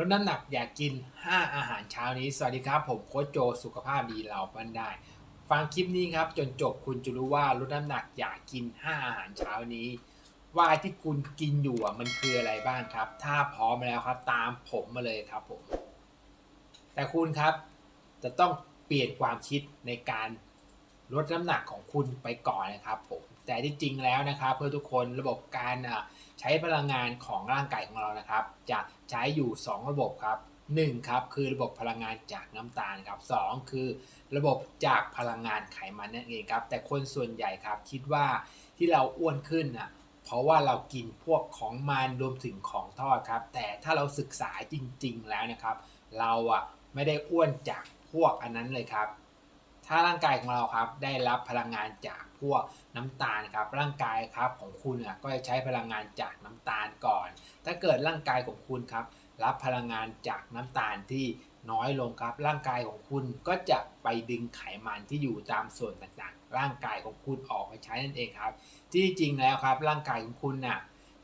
ลดน้ำหนักอยากกิน 5 อาหารเช้านี้ สวัสดีครับ ผมโค้ชโจสุขภาพดีเราบ้นได้ ฟังคลิปนี้ครับ จนจบคุณจะรู้ว่าลดน้ำหนักอยากกิน 5 อาหารเช้านี้ ว่าที่คุณกินอยู่มันคืออะไรบ้างครับ ถ้าพร้อมแล้วครับตามผมมาเลยครับผม แต่คุณครับจะต้องเปลี่ยนความคิดในการลดน้ำหนักของคุณไปก่อนนะครับผมแต่ที่จริงแล้วนะครับ เพื่อทุกคนระบบการอ่ ใช้พลังงานของร่างกายของเรานะครับ จะใช้อยู่ 2 ระบบครับ1ครับคือระบบพลังงานจากน้ำตาลครับ2คือระบบจากพลังงานไขมันนั่นเองครับ แต่คนส่วนใหญ่ครับคิดว่าที่เราอ้วนขึ้นอะเพราะว่าเรากินพวกของมันรวมถึงของทอดครับ แต่ถ้าเราศึกษาจริงๆแล้วนะครับ เราอะไม่ได้อ้วนจากพวกอันนั้นเลยครับ ถ้าร่างกายของเราครับได้รับพลังงานจากพวกน้ำตาลครับร่างกายครับของคุณอะก็จะใช้พลังงานจากน้ำตาลก่อน ถ้าเกิดร่างกายของคุณครับรับพลังงานจากน้ำตาลที่น้อยลงครับ ร่างกายของคุณก็จะไปดึงไขมันที่อยู่ตามส่วนต่างๆ ร่างกายของคุณออกไปใช้นั่นเองครับ ที่จริงแล้วครับ ร่างกายของคุณน่ะ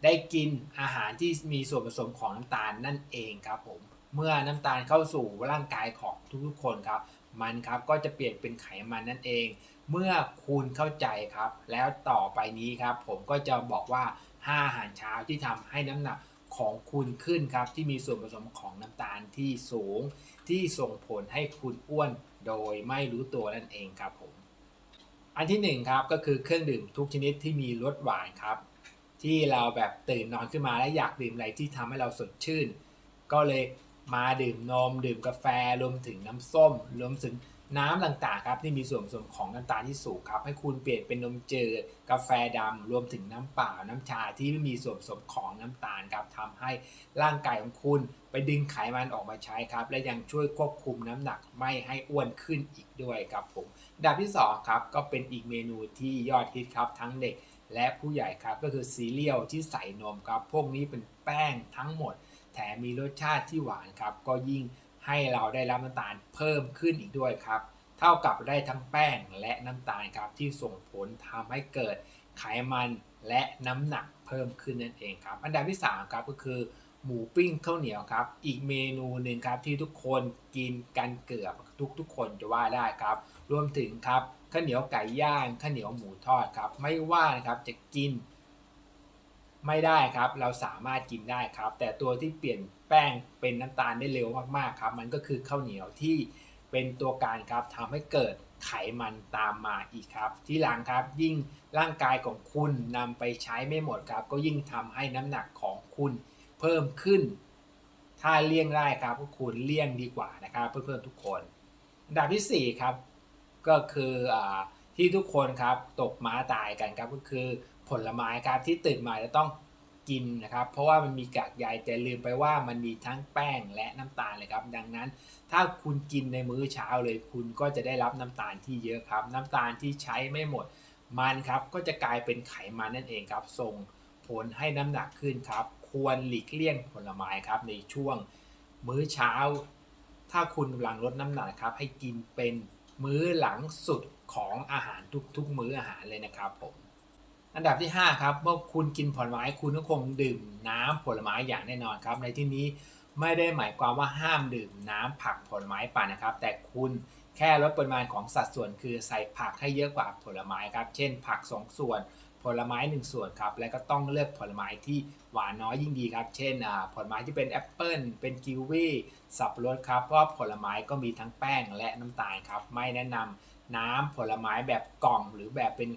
ได้กินอาหารที่มีส่วนผสมของน้ำตาลนั่นเองครับผมเมื่อน้ำตาลเข้าสู่ร่างกายของทุกๆคนครับ มันครับก็จะเปลี่ยนเป็นไขมันนั่นเอง เมื่อคุณเข้าใจครับ แล้วต่อไปนี้ครับ ผมก็จะบอกว่า 5 อาหารเช้าที่ทำให้น้ำหนักของคุณขึ้นครับ ที่มีส่วนผสมของน้ำตาลที่สูง ที่ส่งผลให้คุณอ้วนโดยไม่รู้ตัวนั่นเองครับผมอันที่หนึ่งครับก็คือเครื่องดื่มทุกชนิดที่มีรสหวานครับ ที่เราแบบตื่นนอนขึ้นมาแล้วอยากดื่มอะไรที่ทำให้เราสดชื่น ก็เลย มาดื่มนม ดื่มกาแฟรวมถึงน้ำส้ม รวมถึงน้ำต่างๆครับที่มีส่วนผสมของน้ำตาลที่สูงครับ ให้คุณเปลี่ยนเป็นนมจืดกาแฟดำรวมถึงน้ำเปล่าน้ำชาที่ไม่มีส่วนผสมของน้ำตาลครับทำให้ร่างกายของคุณ ไปดึงไขมันออกมาใช้ครับ และยังช่วยควบคุมน้ำหนักไม่ให้อ้วนขึ้นอีกด้วยครับผมดับที่สองครับก็เป็นอีกเมนูที่ยอดฮิตครับทั้งเด็กและผู้ใหญ่ครับก็คือซีเรียลที่ใส่นมครับ พวกนี้เป็นแป้งทั้งหมด แถมมีรสชาติที่หวานครับ ก็ยิ่งให้เราได้รับน้ำตาลเพิ่มขึ้นอีกด้วยครับ เท่ากับได้ทั้งแป้งและน้ำตาลครับที่ส่งผลทำให้เกิดไขมันและน้ำหนักเพิ่มขึ้นนั่นเองครับ อันดับที่3ครับก็คือหมูปิ้งข้าวเหนียวครับ อีกเมนูหนึ่งครับที่ทุกคนกินกันเกือบทุกทุกคนจะว่าได้ครับ รวมถึงครับข้าวเหนียวไก่ย่างข้าวเหนียวหมูทอดครับ ไม่ว่านะครับจะกิน ไม่ได้ครับ เราสามารถกินได้ครับ แต่ตัวที่เปลี่ยนแป้งเป็นน้ำตาลได้เร็วมากๆครับ มันก็คือข้าวเหนียวที่เป็นตัวการครับทำให้เกิดไขมันตามมาอีกครับ ที่หลังครับยิ่งร่างกายของคุณนำไปใช้ไม่หมดครับ ก็ยิ่งทำให้น้ำหนักของคุณเพิ่มขึ้น ถ้าเลี่ยงได้ครับก็คุณเลี่ยงดีกว่านะครับ เพื่อนๆทุกคนอันดับที่4ครับก็คืออที่ทุกคนครับตกม้าตายกันครับก็คือ ผลไม้ครับที่ตื่นมาจะต้องกินนะครับ เพราะว่ามันมีกากใยแต่ลืมไปว่ามันมีทั้งแป้งและน้ำตาลเลยครับ ดังนั้นถ้าคุณกินในมื้อเช้าเลย คุณก็จะได้รับน้ำตาลที่เยอะครับ น้ำตาลที่ใช้ไม่หมดมันครับก็จะกลายเป็นไขมันนั่นเองครับ ส่งผลให้น้ำหนักขึ้นครับ ควรหลีกเลี่ยงผลไม้ครับในช่วงมื้อเช้า ถ้าคุณกำลังลดน้ำหนักครับ ให้กินเป็นมื้อหลังสุดของอาหารทุกๆ มื้ออาหารเลยนะครับผม อันดับที่ 5 ครับ เมื่อคุณกินผลไม้คุณก็คงดื่มน้ำผลไม้อย่างแน่นอนครับ ในที่นี้ไม่ได้หมายความว่าห้ามดื่มน้ำผักผลไม้ปั่นนะครับ แต่คุณแค่ลดปริมาณของสัดส่วน คือใส่ผักให้เยอะกว่าผลไม้ครับ เช่น ผัก 2 ส่วน ผลไม้ 1 ส่วนครับ และก็ต้องเลือกผลไม้ที่หวานน้อยยิ่งดีครับ เช่นผลไม้ที่เป็นแอปเปิลเป็นกิวีสับปะรดครับ เพราะผลไม้ก็มีทั้งแป้งและน้ำตาลครับ ไม่แนะนำน้ำผลไม้แบบกล่องหรือแบบเป็น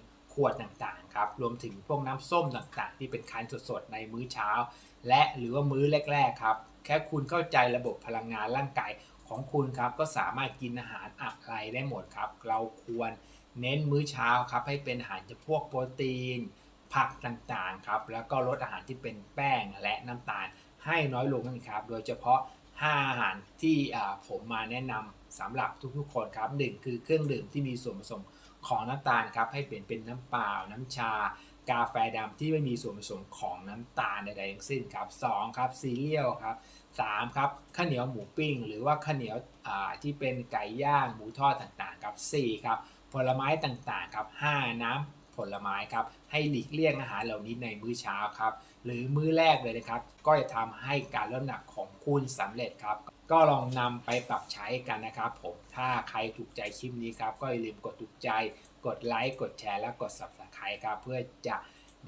วดต่างๆครับรวมถึงพวกน้ำส้มต่างๆ ที่เป็นคันสดๆในมื้อเช้า และหรือว่ามื้อแรกๆครับแค่คุณเข้าใจระบบพลังงานร่างกายของคุณครับก็สามารถกินอาหารอะไรได้หมดครับ เราควรเน้นมื้อเช้าครับให้เป็นอาหารจะพวกโปรตีน ผักต่างๆครับแล้วก็ลดอาหารที่เป็นแป้งและน้ำตาลให้น้อยลงนั่นเองครับ โดยเฉพาะ 5 อาหารที่ผมมาแนะนำสำหรับทุกๆ คนครับหนึ่งคือเครื่องดื่มที่มีส่วนผสมของน้ำตาลครับให้เปลี่ยนเป็นน้ำเปล่า น้ำชา กาแฟดำที่ไม่มีส่วนผสมของน้ำตาลใดๆทั้งสิ้นครับ2ครับซีเรียลครับ3ครับข้าวเหนียวหมูปิ้ง หรือว่าข้าวเหนียวที่เป็นไก่ย่างหมูทอดต่างๆครับ4ครับผลไม้ต่างๆครับ5น้ำ ผลไม้ครับ ให้หลีกเลี่ยงอาหารเหล่านี้ในมื้อเช้าครับ หรือมื้อแรกเลยนะครับ ก็จะทำให้การลดน้ำหนักของคุณสำเร็จครับ ก็ลองนำไปปรับใช้กันนะครับผม ถ้าใครถูกใจคลิปนี้ครับ ก็อย่าลืมกดถูกใจ กดไลค์ กดแชร์ และกด subscribe ครับ เพื่อจะ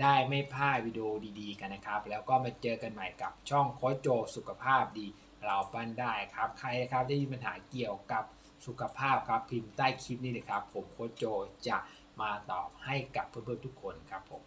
ได้ไม่พลาดวิดีโอดีๆกันนะครับ แล้วก็มาเจอกันใหม่กับช่องโค้ชโจสุขภาพดีเราปั้นได้ครับ ใครนะครับที่มีปัญหาเกี่ยวกับสุขภาพครับพิมพ์ใต้คลิปนี้เลยครับ ผมโค้ชโจจะ มาตอบให้กับเพื่อนๆทุกคนครับผม